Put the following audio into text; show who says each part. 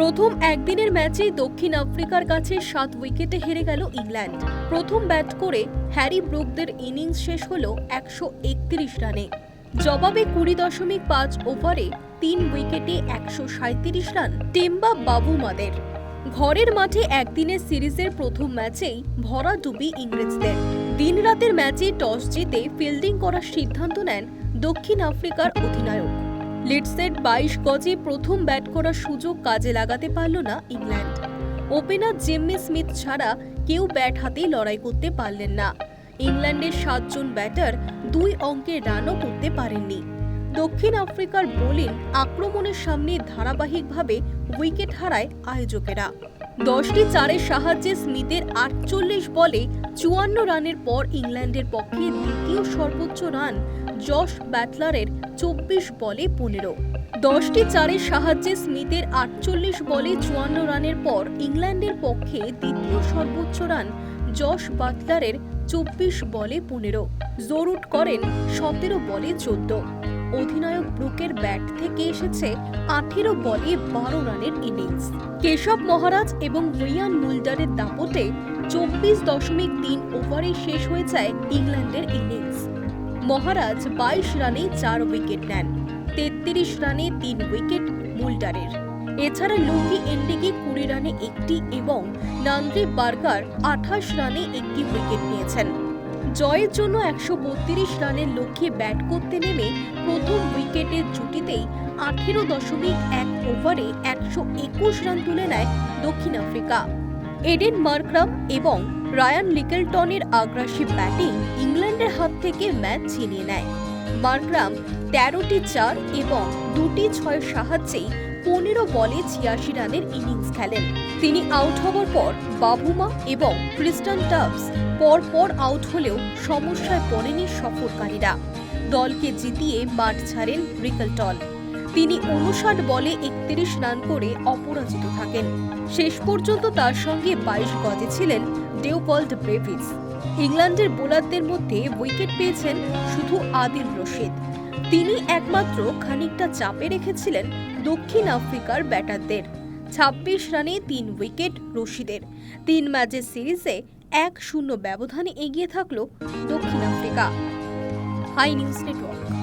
Speaker 1: প্রথম একদিনের ম্যাচে দক্ষিণ আফ্রিকার কাছে সাত উইকেটে হেরে গেল ইংল্যান্ড। প্রথম ব্যাট করে হ্যারি ব্রুকদের ইনিংস শেষ হল একশো একত্রিশ রানে। জবাবে কুড়ি দশমিক পাঁচ ওভারে তিন উইকেটে একশো সাঁত্রিশ রান টেম্বা বাবুমাদের। ঘরের মাঠে একদিনের সিরিজের প্রথম ম্যাচেই ভরা ডুবি ইংরেজদের। দিন রাতের ম্যাচে টস জিতে ফিল্ডিং করার সিদ্ধান্ত নেন দক্ষিণ আফ্রিকার অধিনায়ক। লিডসের বাইশ গজে প্রথম ব্যাট করার সুযোগ কাজে লাগাতে পারল না ইংল্যান্ড। ওপেনার জেম্মি স্মিথ ছাড়া কেউ ব্যাট হাতেই লড়াই করতে পারলেন না। ইংল্যান্ডের সাতজন ব্যাটার দুই অঙ্কের রানও করতে পারেননি। দক্ষিণ আফ্রিকার বোলিং আক্রমণের সামনে ধারাবাহিকভাবে উইকেট হারায় আয়োজকেরা। দশটি চারের সাহায্যে স্মিথের আটচল্লিশ বলে চুয়ান্ন রানের পর ইংল্যান্ডের পক্ষে দ্বিতীয় সর্বোচ্চ রান জশ ব্যাটলারের চব্বিশ বলে পনেরো। দশটি চারের সাহায্যে স্মিথের আটচল্লিশ বলে চুয়ান্ন রানের পর ইংল্যান্ডের পক্ষে দ্বিতীয় সর্বোচ্চ রান জশ বাটলারের চব্বিশ বলে পনেরো। জরুট করেন সতেরো বলে চোদ্দ। অধিনায়ক ব্রুকের ব্যাট থেকে এসেছে আঠেরো বলে বারো রানের ইনিংস। কেশব মহারাজ এবং রিয়ান মুল্ডারের দাপটে চব্বিশ দশমিক তিন ওভারে শেষ হয়ে যায় ইংল্যান্ডের ইনিংস। মহারাজ বাইশ রানে চার উইকেট নেন, তেত্রিশ রানে তিন উইকেট মুল্ডারের এছাড়া লুঙ্গি এন্ডিকে কুড়ি রানে একটি এবং নান্দ্রে বার্গার আঠাশ রানে একটি উইকেট নিয়েছেন। জয়ের জন্য একশো বত্রিশ রানের লক্ষ্যে ব্যাট করতে নেমে প্রথম উইকেটের জুটিতেই আঠেরো দশমিক এক ওভারে একশো একুশ রান তুলে নেয় দক্ষিণ আফ্রিকা। এডেন মার্করাম এবং রায়ান লিকেলটনের আগ্রাসী ব্যাটিং ইংল্যান্ডের হাত থেকে ম্যাচ ছিনিয়ে নেয়। মার্করাম তেরোটি চার এবং দুটি ছয়ের সাহায্যেই পনেরো বলে ছিয়াশি রানের ইনিংস খেলেন। তিনি আউট হওয়ার পর বাবুমা এবং ক্রিস্টান টাবস পরপর আউট হলেও সমস্যায় পড়েনি সফরকারীরা। দলকে জিতিয়ে মাঠ ছাড়েন রিকলটন তিনি উনষাট বলে একত্রিশ রান করে অপরাজিত থাকেন। শেষ পর্যন্ত তার সঙ্গে বাইশ গজে ছিলেন ডেউপল্ড ব্রেভিস। ইংল্যান্ডের বোলারদের মধ্যে উইকেট পেয়েছেন শুধু আদিল রশিদ। তিনি একমাত্র খানিকটা চাপে রেখেছিলেন দক্ষিণ আফ্রিকার ব্যাটারদের। ছাব্বিশ রানে তিন উইকেট রশিদের। তিন ম্যাচের সিরিজে এক শূন্য ব্যবধানে এগিয়ে থাকল দক্ষিণ আফ্রিকা। High news network.